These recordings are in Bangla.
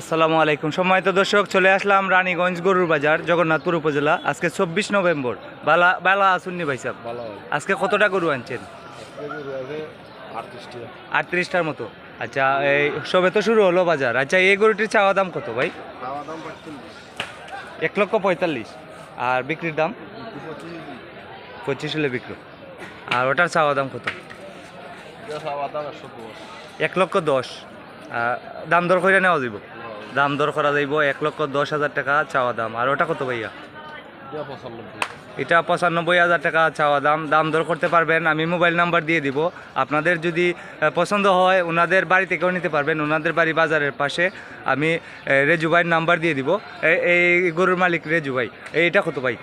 আসসালামু আলাইকুম। সম্মানিত দর্শক চলে আসলাম রানীগঞ্জ গরুর বাজার জগন্নাথপুর উপজেলা। আজকে চব্বিশ নভেম্বর। বালা বালা আসুননি ভাই সাহেব আজকে কতটা গরু আনছেন? আটত্রিশটার মতো। আচ্ছা এই সবে তো শুরু হলো বাজার। আচ্ছা এই গরুটির চাওয়া দাম কত ভাই? এক লক্ষ পঁয়তাল্লিশ। আর বিক্রির দাম? পঁচিশ হলে বিক্রি। আর ওটার চাওয়া দাম কত? এক লক্ষ দশ। দাম দর করে নেওয়া যাইব। দাম দর করা যাইব এক লক্ষ দশ হাজার টাকা চাওয়া দাম। আর ওটা কত ভাইয়া? এটা পঁচানব্বই। হাজার টাকা চাওয়া দাম। দাম দর করতে পারবেন আমি মোবাইল নাম্বার দিয়ে দিব। আপনাদের যদি পছন্দ হয় ওনাদের বাড়ি থেকেও নিতে পারবেন ওনাদের বাড়ি বাজারের পাশে। আমি রেজু ভাইয়ের নাম্বার দিয়ে দিব। এই গরুর মালিক রেজু ভাই। এইটা কত ভাই?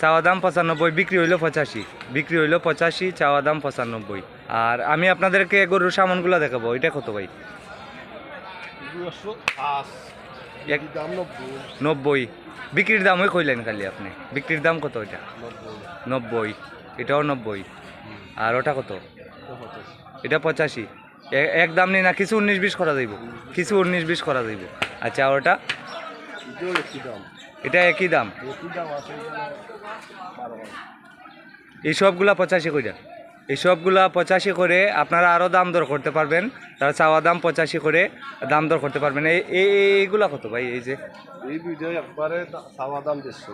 চাওয়া দাম পঁচানব্বই বিক্রি হইল পঁচাশি। বিক্রি হইল পঁচাশি চাওয়া দাম পঁচানব্বই। আর আমি আপনাদেরকে গরুর সামানগুলো দেখাবো। এটা কত ভাই? নব্বই। বিক্রির দাম ওই কইলেন খালি আপনি। বিক্রির দাম কত এটা? নব্বই। এটাও নব্বই। আর ওটা কত? এটা পঁচাশি। এক দাম নেই না, কিছু উনিশ বিশ করা যাইব। কিছু উনিশ বিশ করা যাইব। আচ্ছা ওটা? এটা একই দাম। এই সবগুলা পঁচাশি কইরা। এই সবগুলা পঁচাশি করে আপনারা আরও দাম দর করতে পারবেন। তারা চাওয়া দাম পঁচাশি করে দাম দর করতে পারবেন। এই এই- এইগুলা কত ভাই? এই যে এই দুইটা একবারে খাওয়া দাম দেড়শো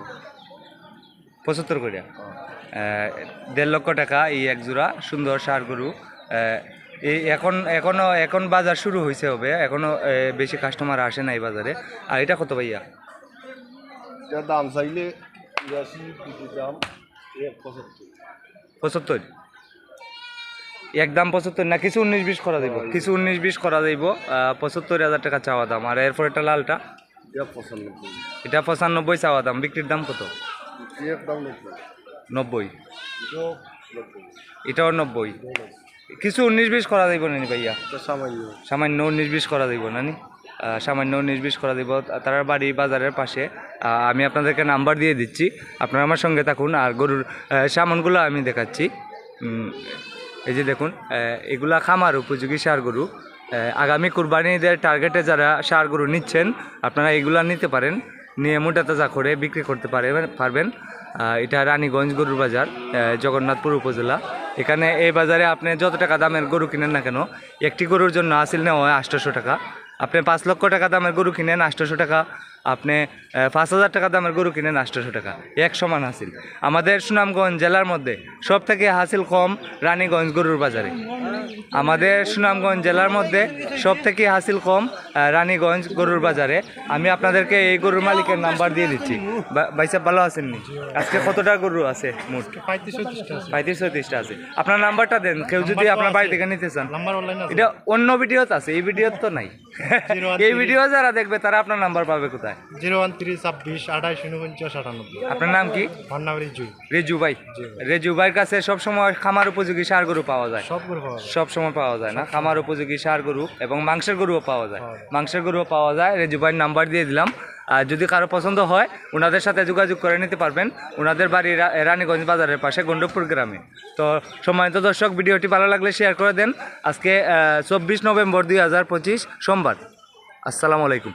পঁচাত্তর করে। দেড় লক্ষ টাকা এই এক জোড়া সুন্দর সার গরু। এই এখন এখনও এখন বাজার শুরু হয়েছে হবে। এখনও বেশি কাস্টমার আসে না এই বাজারে। আর এটা কত ভাইয়া? দাম চাইলে পঁচাত্তর? একদম পঁচাত্তর না কিছু উনিশ বিশ করা যাইব কিছু উনিশ বিশ করা যাইব আহ, পঁচাত্তর হাজার টাকা চাওয়া দাম। আর এরপর এটা লালটা? এটা পঁচানব্বই। চাওয়া দাম। বিক্রির দাম কত? নব্বই। এটাও নব্বই। কিছু উনিশ বিশ করা যাইব নানি ভাইয়া? সামান্য। উনিশ বিশ করা যাইব নানি। সামান্য উনিশ বিশ করা দিব। তার বাড়ি বাজারের পাশে। আমি আপনাদেরকে নাম্বার দিয়ে দিচ্ছি। আপনারা আমার সঙ্গে থাকুন। আর গরুর সামানগুলো আমি দেখাচ্ছি। এই যে দেখুন এগুলা খামার, উপযোগী সার গরু। আগামী কুরবানিদের টার্গেটে যারা সার গরু নিচ্ছেন, আপনারা এগুলা নিতে পারেন। নিয়ে মোটা তাজা করে বিক্রি করতে পারে পারবেন। এটা রানীগঞ্জ গরুর বাজার জগন্নাথপুর উপজেলা। এখানে এই বাজারে আপনি যত টাকা দামের গরু কিনেন না কেন, একটি গরুর জন্য আসিল নেওয়া হয় আটশোশো টাকা। আপনি পাঁচ লক্ষ টাকা দামের গরু কিনেন, আটশোশো টাকা। আপনি পাঁচ হাজার টাকা দামের গরু কিনেন, আটশোশো টাকা। এক সমান হাসিল। আমাদের সুনামগঞ্জ জেলার মধ্যে সব থেকে হাসিল কম রানীগঞ্জ গরুর বাজারে। আমাদের সুনামগঞ্জ জেলার মধ্যে সব থেকে হাসিল কম রানীগঞ্জ গরুর বাজারে। আমি আপনাদেরকে এই গরুর মালিকের নাম্বার দিয়ে দিচ্ছি। বা- ভাই সাহেব ভালো আছেন নি? আজকে কতটা গরু আছে মোট? পঁয়ত্রিশ ছত্রিশটা আছে। আপনার নাম্বারটা দেন কেউ যদি আপনার বাড়ি থেকে নিতে চান। এটা অন্য ভিডিওতে আছে এই ভিডিও তো নাই। এই ভিডিও যারা দেখবে তারা আপনার নাম্বার পাবে কোথায়? জিরো ওয়ান থ্রি ছাব্বিশ আঠাশ উনপঞ্চাশ আটানব্বই। আপনার নাম কি? ভান্নাবাড়ি জুই রেজু। ভাই। রেজু ভাইয়ের কাছে সবসময় খামার উপযোগী সার গরু পাওয়া যায়। সব করে পাওয়া যায়। সব সময় পাওয়া যায় না। খামার উপযোগী সার গরু এবং মাংসের গরুও পাওয়া যায়। মাংসের গরুও পাওয়া যায়। রেজু ভাইয়ের নাম্বার দিয়ে দিলাম। আর যদি কারও পছন্দ হয় ওনাদের সাথে যোগাযোগ করে নিতে পারবেন। ওনাদের বাড়ি রানীগঞ্জ বাজারের পাশে গন্ডপুর গ্রামে। তো সম্মানিত দর্শক ভিডিওটি ভালো লাগলে শেয়ার করে দেন। আজকে চব্বিশ নভেম্বর দুই হাজার পঁচিশ সোমবার। আসসালামু আলাইকুম।